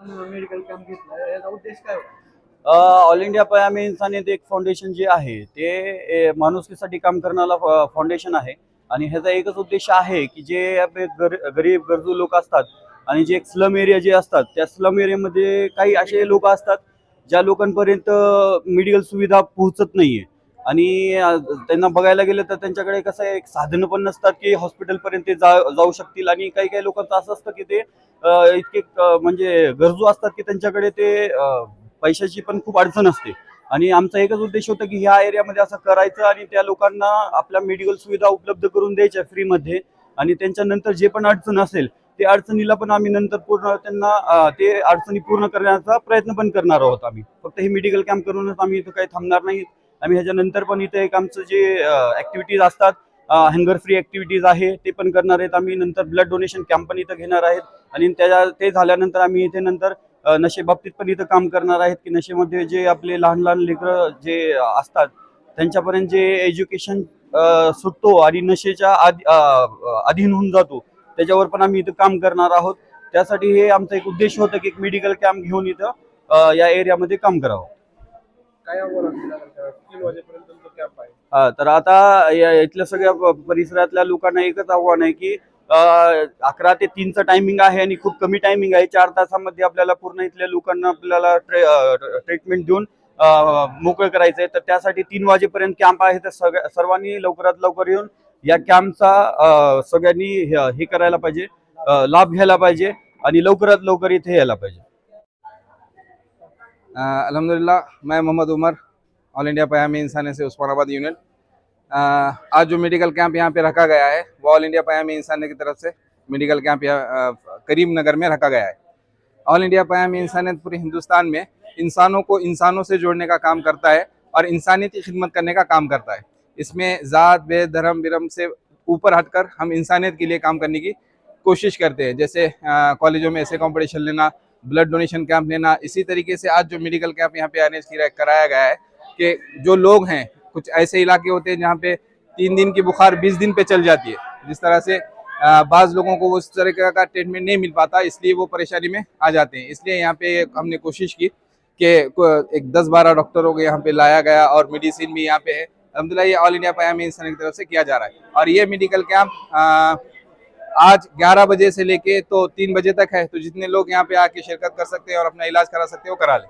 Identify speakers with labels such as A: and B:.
A: Medical camp घेतला याचा उद्देश काय होता?
B: ऑल इंडिया पयामी इन्सानियत एक फाउंडेशन जे आहे ते माणुसकीसाठी काम करणारा फाउंडेशन आहे. आणि ह्याचा एकच उद्देश आहे की जे आपले गर गरीब गरजू लोक असतात आणि जे स्लम एरिया जे असतात त्या स्लम एरियामध्ये काही असे लोक असतात ज्या लोकांपर्यंत मेडिकल सुविधा पोहोचत नाहीये. आणि त्यांना बघायला गेलं तर त्यांच्याकडे कसं आहे एक साधनं पण नसतात की हॉस्पिटलपर्यंत ते जा जाऊ शकतील. आणि काही काही लोकांचं असं असतं की ते इतके म्हणजे गरजू असतात की त्यांच्याकडे ते पैशाची पण खूप अडचण असते. आणि आमचा एकच उद्देश होता की ह्या एरियामध्ये असं करायचं आणि त्या लोकांना आपल्या मेडिकल सुविधा उपलब्ध करून द्यायच्या फ्रीमध्ये आणि त्यांच्यानंतर जे पण अडचण असेल ते अडचणीला पण आम्ही नंतर पूर्ण त्यांना ते अडचणी पूर्ण करण्याचा प्रयत्न पण करणार आहोत आम्ही. फक्त हे मेडिकल कॅम्प करूनच आम्ही इथं काही थांबणार नाही. आम्ही ह्याच्यानंतर पण इथे एक आमचं जे ऍक्टिव्हिटीज असतात हँगर फ्री ऍक्टिव्हिटीज आहे ते पण करणार आहेत. आम्ही नंतर ब्लड डोनेशन कॅम्प पण इथं घेणार आहेत. आणि त्याच्या ते झाल्यानंतर आम्ही इथे नंतर नशे बाबतीत पण इथं काम करणार आहेत की नशेमध्ये जे आपले लहान लहान लेकरं जे असतात त्यांच्यापर्यंत जे एज्युकेशन सुटतो आणि नशेच्या आधी अधीन होऊन जातो त्याच्यावर पण आम्ही इथं काम करणार आहोत. त्यासाठी हे आमचा एक उद्देश होतं की एक मेडिकल कॅम्प घेऊन इथं या एरियामध्ये काम करावं.
A: काय आव्हान असेल तीन वाजेपर्यंत तुमचा कॅम्प आहे.
B: हा, तर आता या इथल्या सगळ्या प- परिसरातल्या लोकांना एकच आव्हान आहे की अकरा ते तीनचं टायमिंग आहे आणि खूप कमी टायमिंग आहे. चार तासामध्ये आपल्याला पूर्ण इथल्या लोकांना आपल्याला ट्रीटमेंट देऊन अ, मोकळं करायचं आहे. तर त्यासाठी तीन वाजेपर्यंत कॅम्प आहे. तर सगळ्या सर्वांनी लवकरात लवकर येऊन या कॅम्पचा सगळ्यांनी हे हे करायला पाहिजे. लाभ घ्यायला पाहिजे आणि लवकरात लवकर इथे यायला पाहिजे.
C: अलहमदिल्ला मैं मोहम्मद उमर ऑल इंडिया पयामी इंसानी से उस्मानाबाद यूनियन। आज जो मेडिकल कैंप यहाँ पे रखा गया है, वो ऑल इंडिया पयामी इंसानी की तरफ़ से मेडिकल कैंप यहाँ करीम नगर में रखा गया है। ऑल इंडिया पयामी इंसानियत पूरे हिंदुस्तान में इंसानों को इंसानों से जोड़ने का काम करता है और इंसानियत की खिदमत करने का काम करता है। इसमें ज़ात वेद धर्म, विरम से ऊपर हटकर हम इंसानियत के लिए काम करने की कोशिश करते हैं। जैसे कॉलेजों में ऐसे कंपटीशन लेना ब्लड डोनेशन कैंप लेना, इसी तरीके से आज जो मेडिकल कैंप यहाँ पे किया, कराया गया है कि जो लोग हैं, कुछ ऐसे इलाके होते हैं जहाँ पे तीन दिन की बुखार बीस दिन पे चल जाती है, जिस तरह से बाज़ लोगों को उस तरह का ट्रीटमेंट नहीं मिल पाता, इसलिए वो परेशानी में आ जाते हैं। इसलिए यहाँ पे हमने कोशिश की कि एक दस बारह डॉक्टरों को यहाँ पे लाया गया और मेडिसिन भी यहाँ पे है। अलहमदिल्ला ये ऑल इंडिया पयामी इंसान की तरफ़ से किया जा रहा है। और ये मेडिकल कैंप आज 11 बजे से लेके तो 3 बजे तक है तो जितने लोग यहाँ पे आके शिरकत कर सकते हैं और अपना इलाज करा सकते हैं वो करा लें।